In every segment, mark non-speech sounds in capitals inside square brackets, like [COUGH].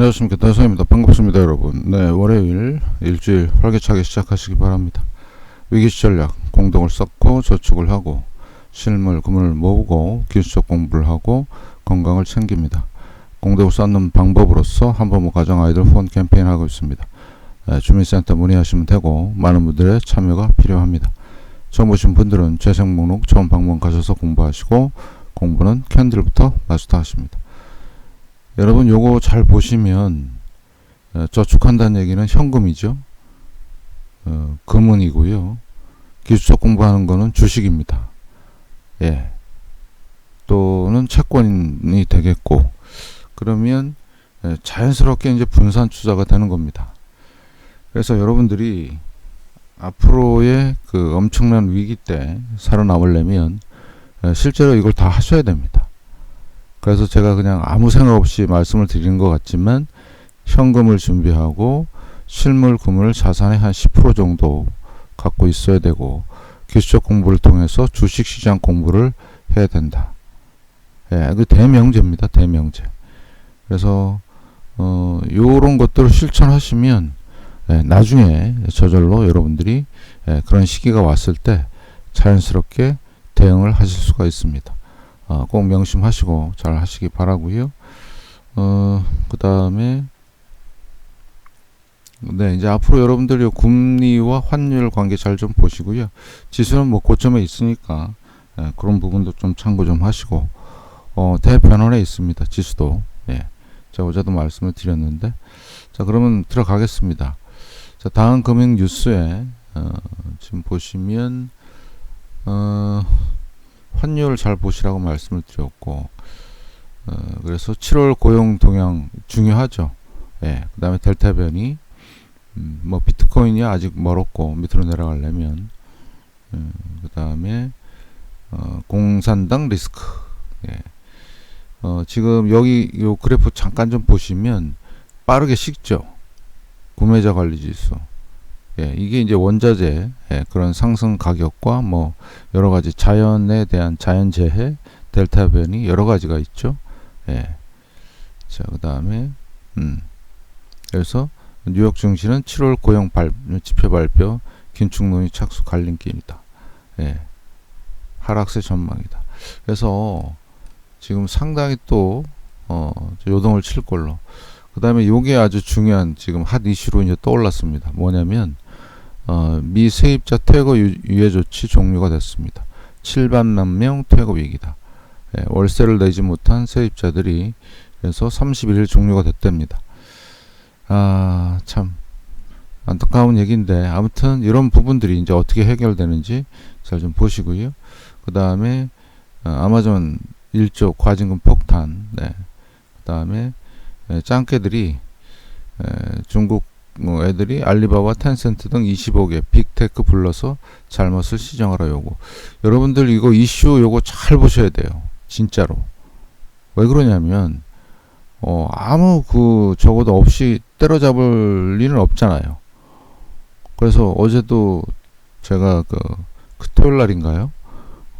안녕하십니까. 대성입니다. 반갑습니다 여러분. 네 월요일 일주일 활기차게 시작하시기 바랍니다. 위기시 전략 공동을 쌓고 저축을 하고 실물 금을 모으고 기술적 공부를 하고 건강을 챙깁니다. 공동을 쌓는 방법으로서 한부모 가정 아이들 후원 캠페인 하고 있습니다. 네, 주민센터 문의하시면 되고 많은 분들의 참여가 필요합니다. 처음 오신 분들은 재생 목록 처음 방문 가셔서 공부하시고 공부는 캔들부터 마스터 하십니다 여러분 요거 잘 보시면 어, 저축한다는 얘기는 현금이죠. 어, 금은이고요. 기술적 공부하는 거는 주식입니다. 예. 또는 채권이 되겠고 그러면 예, 자연스럽게 이제 분산 투자가 되는 겁니다. 그래서 여러분들이 앞으로의 그 엄청난 위기 때 살아남으려면 예, 실제로 이걸 다 하셔야 됩니다. 그래서 제가 그냥 아무 생각 없이 말씀을 드리는 것 같지만 현금을 준비하고 실물 금을 자산의 한 10% 정도 갖고 있어야 되고 기술적 공부를 통해서 주식 시장 공부를 해야 된다. 예, 그 대명제입니다. 대명제. 그래서 어 요런 것들을 실천하시면 예, 나중에 저절로 여러분들이 예, 그런 시기가 왔을 때 자연스럽게 대응을 하실 수가 있습니다. 어, 꼭 명심하시고 잘 하시기 바라고요. 어, 그 다음에 네 이제 앞으로 여러분들이 금리와 환율 관계 잘 좀 보시고요. 지수는 뭐 고점에 있으니까 예, 그런 부분도 좀 참고 좀 하시고 어, 대변원에 있습니다. 지수도 예. 제가 어제도 말씀을 드렸는데 자 그러면 들어가겠습니다. 자 다음 금융 뉴스에 어, 지금 보시면 어, 환율 잘 보시라고 말씀을 드렸고 어, 그래서 7월 고용 동향 중요하죠. 예. 그 다음에 델타 변이 음, 뭐 비트코인이 아직 멀었고 밑으로 내려가려면 음, 그 다음에 어, 공산당 리스크 예. 어, 지금 여기 요 그래프 잠깐 좀 보시면 빠르게 식죠. 구매자 관리 지수. 예, 이게 이제 원자재 예, 그런 상승 가격과 뭐 여러 가지 자연에 대한 자연 재해 델타 변이 여러 가지가 있죠. 예. 자, 그다음에 음. 그래서 뉴욕 증시는 7월 고용 발, 지표 발표 긴축 논의 착수 갈림길이다. 예. 하락세 전망이다. 그래서 지금 상당히 또 어, 요동을 칠 걸로. 그다음에 요게 아주 중요한 지금 핫 이슈로 이제 떠올랐습니다. 뭐냐면 어, 미 세입자 퇴거 유, 유예 조치 종료가 됐습니다. 7만만 명 퇴거 위기다. 예, 월세를 내지 못한 세입자들이 그래서 31일 종료가 됐답니다. 아, 참 안타까운 얘기인데 아무튼 이런 부분들이 이제 어떻게 해결되는지 잘 좀 보시고요. 그 다음에 어, 아마존 1조 과징금 폭탄, 네. 그 다음에 짱깨들이 에, 중국 뭐 애들이 알리바바, 텐센트 등 25개 빅테크 불러서 잘못을 시정하라 요구. 여러분들 이거 이슈 요거 잘 보셔야 돼요. 진짜로. 왜 그러냐면 어 아무 그 적어도 없이 때려잡을 리는 없잖아요. 그래서 어제도 제가 그, 그 토요일 날인가요?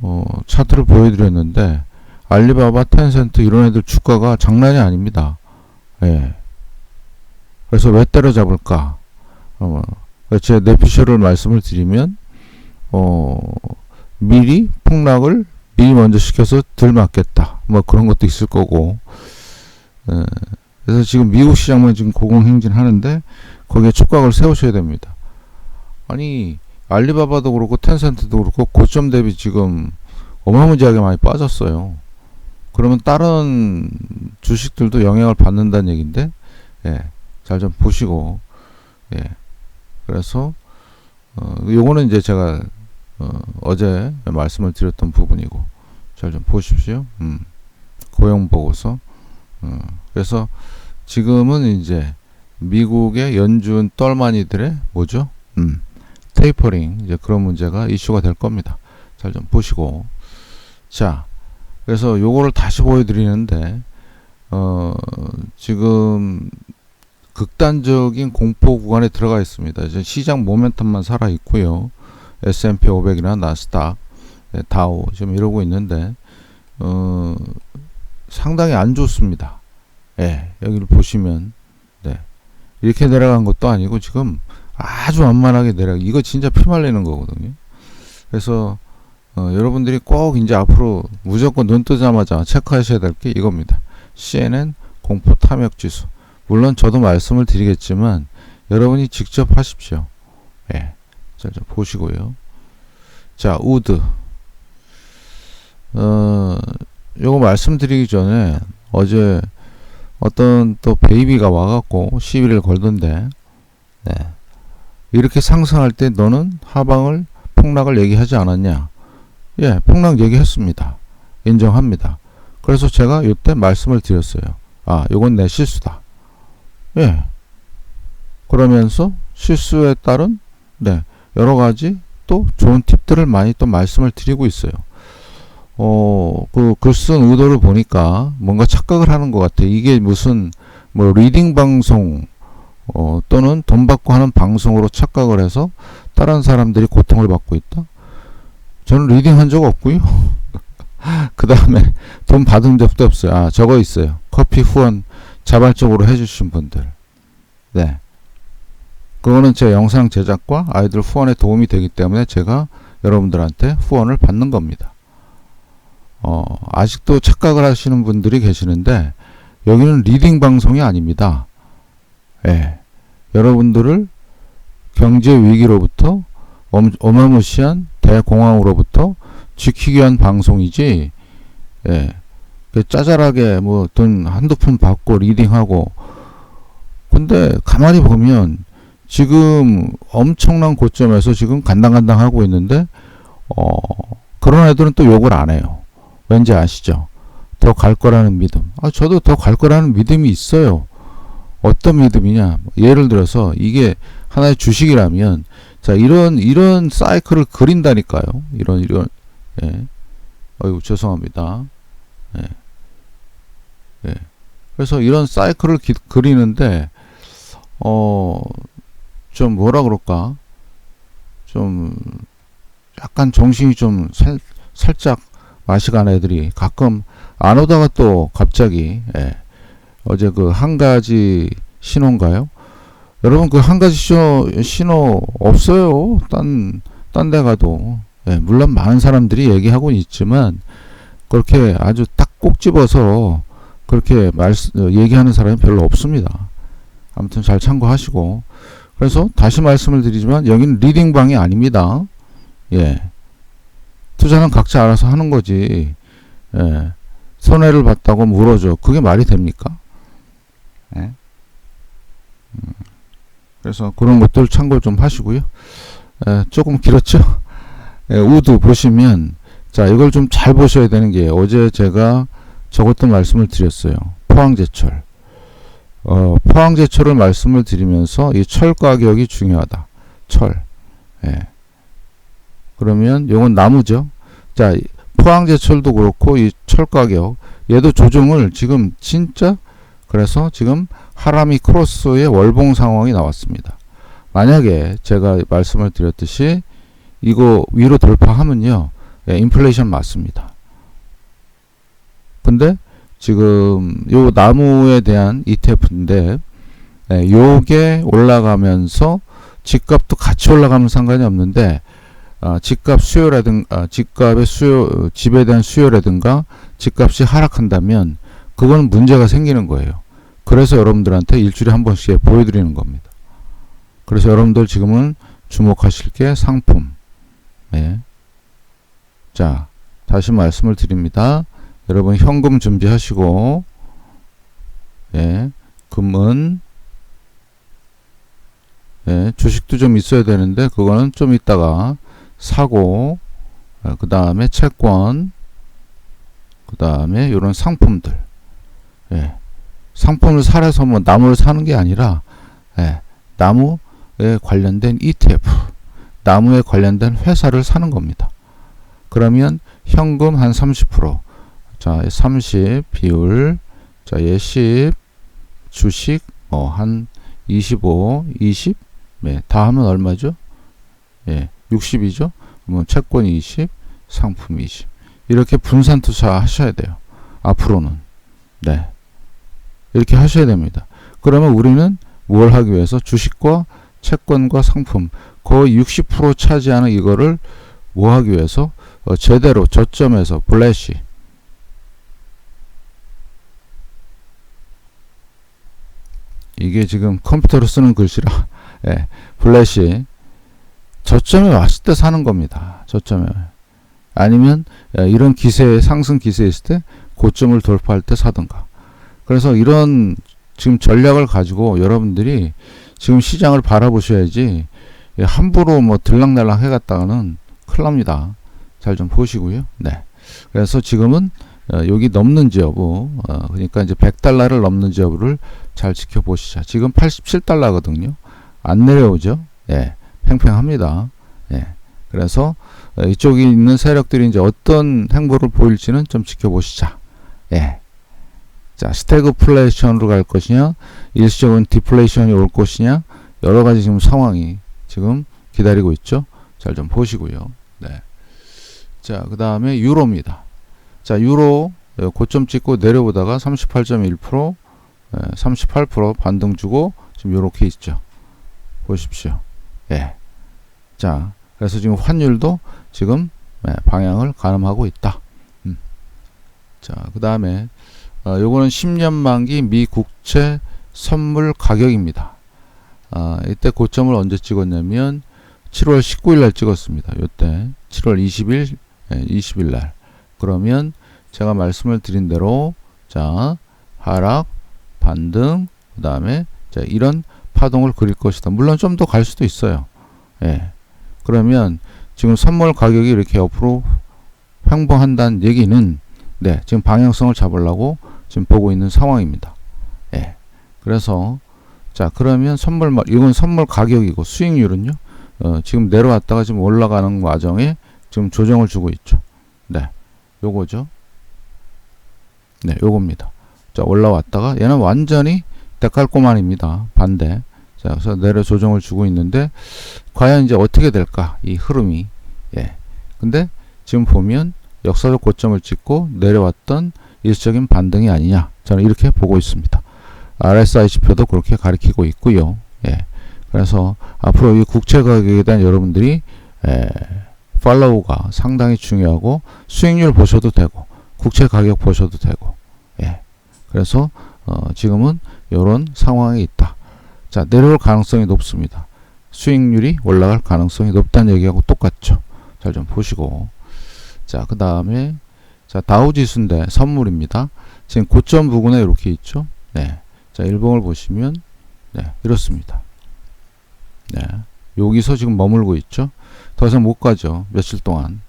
어 차트를 보여드렸는데 알리바바, 텐센트 이런 애들 주가가 장난이 아닙니다. 예. 그래서 왜 때려잡을까? 어, 제 내피셜을 말씀을 드리면, 어, 미리 폭락을 미리 먼저 시켜서 덜 맞겠다. 뭐 그런 것도 있을 거고. 에, 그래서 지금 미국 시장만 지금 고공행진하는데 거기에 촉각을 세우셔야 됩니다. 아니 알리바바도 그렇고 텐센트도 그렇고 고점 대비 지금 어마무지하게 많이 빠졌어요. 그러면 다른 주식들도 영향을 받는다는 얘기인데, 예. 잘 좀 보시고 예. 그래서 어 요거는 이제 제가 어 어제 말씀을 드렸던 부분이고 잘 좀 보십시오. 음. 고용 보고서. 어 그래서 지금은 이제 미국의 연준 똘마니들의 뭐죠? 음. 테이퍼링 이제 그런 문제가 이슈가 될 겁니다. 잘 좀 보시고. 자 그래서 요거를 다시 보여드리는데 어 지금 극단적인 공포 구간에 들어가 있습니다. 이제 시장 모멘텀만 살아 있고요. S&P 500이나 나스닥, 네, 다우 지금 이러고 있는데 어, 상당히 안 좋습니다. 예, 여기를 보시면 이렇게 내려간 것도 아니고 지금 아주 완만하게 내려. 이거 진짜 피 말리는 거거든요. 그래서 어, 여러분들이 꼭 이제 앞으로 무조건 눈 뜨자마자 체크하셔야 될 게 이겁니다. CNN 공포 탐욕 지수. 물론 저도 말씀을 드리겠지만 여러분이 직접 하십시오. 예. 자, 자 보시고요. 자, 우드. 어, 요거 말씀드리기 전에 어제 어떤 또 베이비가 와갖고 시비를 걸던데, 네. 이렇게 상승할 때 너는 하방을 폭락을 얘기하지 않았냐? 예, 폭락 얘기했습니다. 인정합니다. 그래서 제가 이때 말씀을 드렸어요. 아, 요건 내 실수다. 예. 그러면서 실수에 따른 네, 여러 가지 또 좋은 팁들을 많이 또 말씀을 드리고 있어요. 어, 그 글 쓴 의도를 보니까 뭔가 착각을 하는 것 같아. 이게 무슨 뭐 리딩 방송 어, 또는 돈 받고 하는 방송으로 착각을 해서 다른 사람들이 고통을 받고 있다. 저는 리딩 한 적 없고요. [LAUGHS] 그 다음에 돈 받은 적도 없어요. 아, 저거 있어요. 커피 후원 자발적으로 해주신 분들. 네. 그거는 제 영상 제작과 아이들 후원에 도움이 되기 때문에 제가 여러분들한테 후원을 받는 겁니다. 어, 아직도 착각을 하시는 분들이 계시는데 여기는 리딩 방송이 아닙니다. 예. 여러분들을 경제 위기로부터 엄, 어마무시한 대공황으로부터 지키기 위한 방송이지, 예. 그 짜잘하게 뭐 돈 한두 푼 받고 리딩하고, 근데 가만히 보면 지금 엄청난 고점에서 지금 간당간당 하고 있는데, 어, 그런 애들은 또 욕을 안 해요. 왠지 아시죠? 더 갈 거라는 믿음. 아, 저도 더 갈 거라는 믿음이 있어요. 어떤 믿음이냐? 예를 들어서 이게 하나의 주식이라면 자 이런 이런 사이클을 그린다니까요. 이런 이런 예. 어이구 죄송합니다. 예. 예. 그래서 이런 사이클을 기, 그리는데 어 좀 뭐라 그럴까? 좀 약간 정신이 좀 살, 살짝 맛이 간 애들이 가끔 안 오다가 또 갑자기 예. 어제 그 한 가지 신호인가요? 여러분 그 한 가지 신호, 신호 없어요. 딴, 딴 데 가도. 예, 물론 많은 사람들이 얘기하고 있지만 그렇게 아주 딱 꼭 집어서 그렇게 말, 얘기하는 사람이 별로 없습니다. 아무튼 잘 참고하시고. 그래서 다시 말씀을 드리지만 여기는 리딩 방이 아닙니다. 예. 투자는 각자 알아서 하는 거지. 예. 손해를 봤다고 물어줘. 그게 말이 됩니까? 예. 음, 그래서 그런 것들 참고 좀 하시고요. 예, 조금 길었죠? 예, 우드 보시면 자 이걸 좀 잘 보셔야 되는 게 어제 제가 적었던 말씀을 드렸어요. 포항제철. 어, 포항제철을 말씀을 드리면서 이 철 가격이 중요하다. 철. 예. 그러면 이건 나무죠. 자 포항제철도 그렇고 이 철 가격 얘도 조정을 지금 진짜 그래서 지금 하라미 크로스의 월봉 상황이 나왔습니다. 만약에 제가 말씀을 드렸듯이 이거 위로 돌파하면요. 예, 인플레이션 맞습니다. 근데 지금 요 나무에 대한 ETF인데 예, 요게 올라가면서 집값도 같이 올라가면 상관이 없는데 아, 집값 수요라든가 아, 집값의 수요 집에 대한 수요라든가 집값이 하락한다면 그건 문제가 생기는 거예요. 그래서 여러분들한테 일주일에 한 번씩 보여드리는 겁니다. 그래서 여러분들 지금은 주목하실 게 상품. 네. 자, 다시 말씀을 드립니다. 여러분 현금 준비하시고, 예, 금은, 예, 주식도 좀 있어야 되는데, 그거는 좀 이따가 사고, 어, 그 다음에 채권, 그 다음에 이런 상품들, 예, 상품을 사려서 뭐 나무를 사는 게 아니라, 예, 나무에 관련된 ETF, 나무에 관련된 회사를 사는 겁니다. 그러면 현금 한 30%, 자, 30 비율, 자, 얘 10, 주식 어, 한 25, 20, 네, 다 하면 얼마죠? 예, 60이죠? 그러면 채권 20, 상품 20. 이렇게 분산 투자 하셔야 돼요. 앞으로는. 네. 이렇게 하셔야 됩니다. 그러면 우리는 뭘 하기 위해서 주식과 채권과 상품 거의 60% 차지하는 이거를 뭐 하기 위해서 어, 제대로 저점에서 플래시 이게 지금 컴퓨터로 쓰는 글씨라 [LAUGHS] 예, 플래시 저점에 왔을 때 사는 겁니다. 저점에 아니면 예, 이런 기세 상승 기세 있을 때 고점을 돌파할 때 사든가. 그래서 이런 지금 전략을 가지고 여러분들이 지금 시장을 바라보셔야지 예, 함부로 뭐 들락날락 해갔다가는 큰일 납니다. 잘 좀 보시고요. 네. 그래서 지금은 어, 여기 넘는지 여부, 어, 그러니까 이제 100달러를 넘는지 여부를 잘 지켜보시자. 지금 87달러거든요. 안 내려오죠. 예. 팽팽합니다. 예. 그래서 어, 이쪽에 있는 세력들이 이제 어떤 행보를 보일지는 좀 지켜보시자. 예. 자, 스태그플레이션으로 갈 것이냐, 일시적인 디플레이션이 올 것이냐, 여러 가지 지금 상황이 지금 기다리고 있죠. 잘 좀 보시고요. 네. 자, 그 다음에 유로입니다. 자, 유로 어, 고점 찍고 내려오다가 38.1%, 38% 반등 주고 지금 이렇게 있죠. 보십시오. 예. 자, 그래서 지금 환율도 지금 예, 방향을 가늠하고 있다. 음. 자, 그 다음에 어, 요거는 10년 만기 미 국채 선물 가격입니다. 아, 이때 고점을 언제 찍었냐면 7월 19일 날 찍었습니다. 요때 7월 20일, 예, 20일 날. 그러면 제가 말씀을 드린 대로 자, 하락, 반등, 그 다음에 자, 이런 파동을 그릴 것이다. 물론 좀 더 갈 수도 있어요. 예. 그러면 지금 선물 가격이 이렇게 옆으로 횡보한다는 얘기는 네, 지금 방향성을 잡으려고 지금 보고 있는 상황입니다. 예. 그래서 자, 그러면 선물 이건 선물 가격이고 수익률은요. 어, 지금 내려왔다가 지금 올라가는 과정에 지금 조정을 주고 있죠. 네. 요거죠. 네, 요겁니다. 자, 올라왔다가 얘는 완전히 데칼코만입니다. 반대. 자, 그래서 내려 조정을 주고 있는데 과연 이제 어떻게 될까? 이 흐름이. 예. 근데 지금 보면 역사적 고점을 찍고 내려왔던 일시적인 반등이 아니냐. 저는 이렇게 보고 있습니다. RSI 지표도 그렇게 가리키고 있고요. 예. 그래서 앞으로 이 국채 가격에 대한 여러분들이 예, 팔로우가 상당히 중요하고 수익률 보셔도 되고 국채 가격 보셔도 되고 예. 그래서 어, 지금은 이런 상황에 있다. 자 내려올 가능성이 높습니다. 수익률이 올라갈 가능성이 높다는 얘기하고 똑같죠. 잘 좀 보시고 자그 다음에 자 다우 지수인데 선물입니다. 지금 고점 부근에 이렇게 있죠. 네. 자 일봉을 보시면 네 이렇습니다. 네. 여기서 지금 머물고 있죠. 더 이상 못 가죠. 며칠 동안.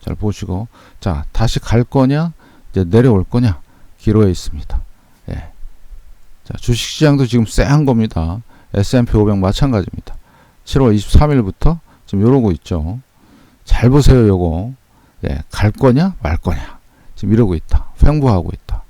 잘 보시고. 자, 다시 갈 거냐? 이제 내려올 거냐? 기로에 있습니다. 예. 자, 주식시장도 지금 쎄한 겁니다. S&P 500 마찬가지입니다. 7월 23일부터 지금 이러고 있죠. 잘 보세요, 요거. 예, 갈 거냐, 말 거냐. 지금 이러고 있다. 횡보하고 있다.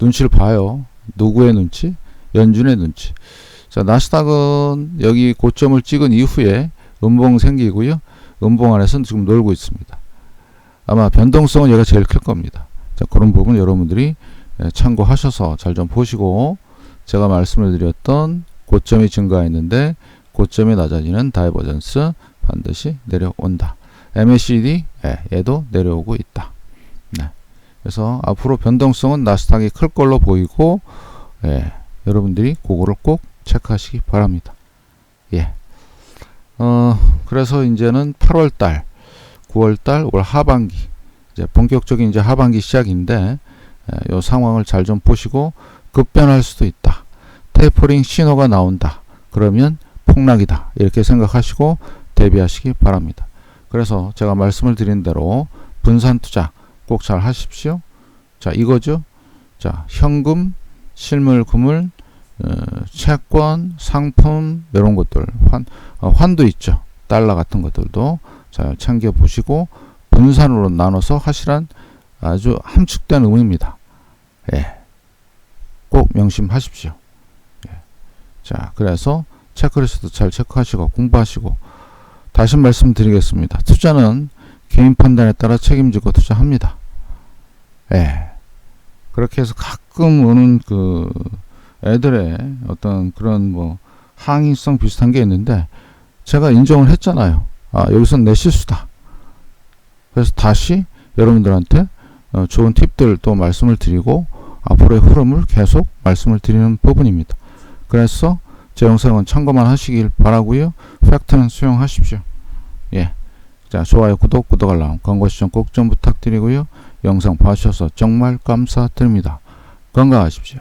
눈치를 봐요. 누구의 눈치? 연준의 눈치. 자, 나스닥은 여기 고점을 찍은 이후에 음봉 생기고요. 음봉 안에서는 지금 놀고 있습니다. 아마 변동성은 얘가 제일 클 겁니다. 자, 그런 부분 여러분들이 예, 참고하셔서 잘 좀 보시고 제가 말씀을 드렸던 고점이 증가했는데 고점이 낮아지는 다이버전스 반드시 내려온다. MACD 예, 얘도 내려오고 있다. 네. 그래서 앞으로 변동성은 나스닥이 클 걸로 보이고 예, 여러분들이 그거를 꼭 체크하시기 바랍니다. 예. 어, 그래서 이제는 8월 달, 9월 달, 올 하반기, 이제 본격적인 이제 하반기 시작인데, 이 상황을 잘 좀 보시고 급변할 수도 있다. 테이퍼링 신호가 나온다. 그러면 폭락이다. 이렇게 생각하시고 대비하시기 바랍니다. 그래서 제가 말씀을 드린 대로 분산 투자 꼭 잘 하십시오. 자, 이거죠. 자, 현금, 실물, 금을 어, 채권, 상품 이런 것들 환 어, 환도 있죠. 달러 같은 것들도 잘 챙겨 보시고 분산으로 나눠서 하시란 아주 함축된 의미입니다. 예. 꼭 명심하십시오. 예. 자, 그래서 체크리스트 잘 체크하시고 공부하시고 다시 말씀드리겠습니다. 투자는 개인 판단에 따라 책임지고 투자합니다. 예. 그렇게 해서 가끔 오는 그 애들의 어떤 그런 뭐 항의성 비슷한 게 있는데 제가 인정을 했잖아요. 아, 여기선 내 실수다. 그래서 다시 여러분들한테 어, 좋은 팁들 또 말씀을 드리고 앞으로의 흐름을 계속 말씀을 드리는 부분입니다. 그래서 제 영상은 참고만 하시길 바라고요. 팩트는 수용하십시오. 예. 자, 좋아요, 구독, 구독 알람, 광고 시청 꼭 좀 부탁드리고요. 영상 봐주셔서 정말 감사드립니다. 건강하십시오.